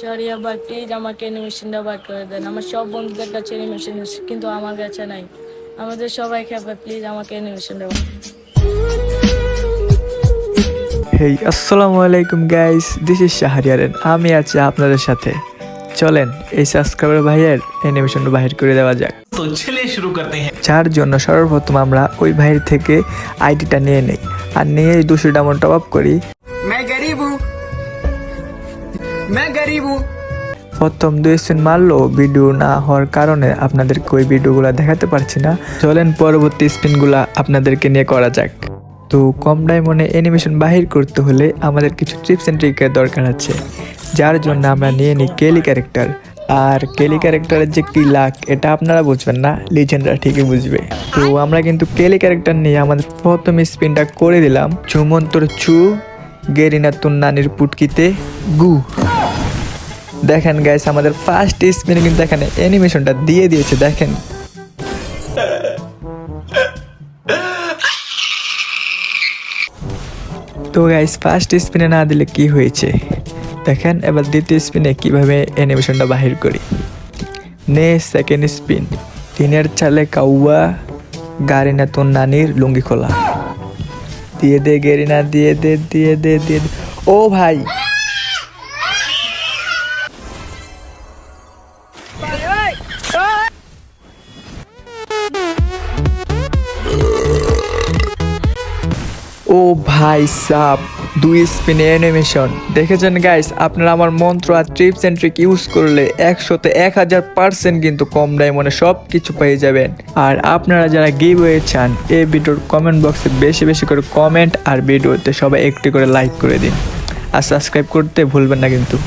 শাহরিয়া ভাই প্লিজ আমাকে অ্যানিমেশনটা বার করে দেন আমার সব বন্ধুদের কাছে অ্যানিমেশন আছে কিন্তু আমার কাছে নাই আমাদের সবাই খেপে প্লিজ আমাকে অ্যানিমেশনটা হেই আসসালামু আলাইকুম গাইস দিস ইজ শাহরিয়ারেন আমি আছি আপনাদের সাথে চলেন এই সাবস্ক্রাইবার ভাইয়ের অ্যানিমেশনটা বাহির করে দেওয়া যাক तो चलिए शुरू करते हैं যার জন্য সর্বপ্রথম আমরা ওই ভাইয়ের থেকে আইডিটা নিয়ে নেই আর নিয়ে দুশো ডামন টপ আপ করি मैं गरीब हूँ मैं गरीब हूँ প্রথম দুই স্পিন মারলো ভিডিও না হওয়ার কারণে আপনাদেরকে ওই ভিডিওগুলো দেখাতে পারছি না চলেন পরবর্তী স্পিনগুলা আপনাদেরকে নিয়ে করা যাক তো কম ডায়মন্ডে অ্যানিমেশন বাহির করতে হলে আমাদের কিছু ট্রিপস অ্যান্ড ট্রিকের দরকার আছে যার জন্য আমরা নিয়ে নিই কেলি ক্যারেক্টার আর কেলি ক্যারেক্টারের যে কি লাক এটা আপনারা বুঝবেন না লিজেন্ডরা ঠিকই বুঝবে তো আমরা কিন্তু কেলি ক্যারেক্টার নিয়ে আমাদের প্রথম স্পিনটা করে দিলাম চুমন্তর চু গেরিনা তুন্নানির পুটকিতে গু দেখেন গাইস আমাদের ফার্স্ট স্পিনে কিন্তু এখানে অ্যানিমেশনটা দিয়ে দিয়েছে, দেখেন। তো গাইস ফার্স্ট স্পিনে না দিলে কি হয়েছে? দেখেন, এবার দ্বিতীয় স্পিনে কীভাবে অ্যানিমেশনটা বাহির করি? নে সেকেন্ড স্পিন টিনের চালে কাউয়া, গাড়ি না তোর নানির লুঙ্গি খোলা। দিয়ে দে গেরিনা দিয়ে দে দিয়ে দে, দিয়ে ও ভাই! ও ভাই সাপ দুই স্পিনে অ্যানিমেশন দেখেছেন গাইস আপনারা আমার মন্ত্র আর ট্রিপস অ্যান্ড ট্রিক ইউজ করলে একশোতে এক হাজার পার্সেন্ট কিন্তু কম ডায়মন্ডে সব কিছু পেয়ে যাবেন। আর আপনারা যারা গিভ হয়ে চান, এই ভিডিওর কমেন্ট বক্সে বেশি বেশি করে কমেন্ট আর ভিডিওতে সবাই একটি করে লাইক করে দিন। আর সাবস্ক্রাইব করতে ভুলবেন না কিন্তু।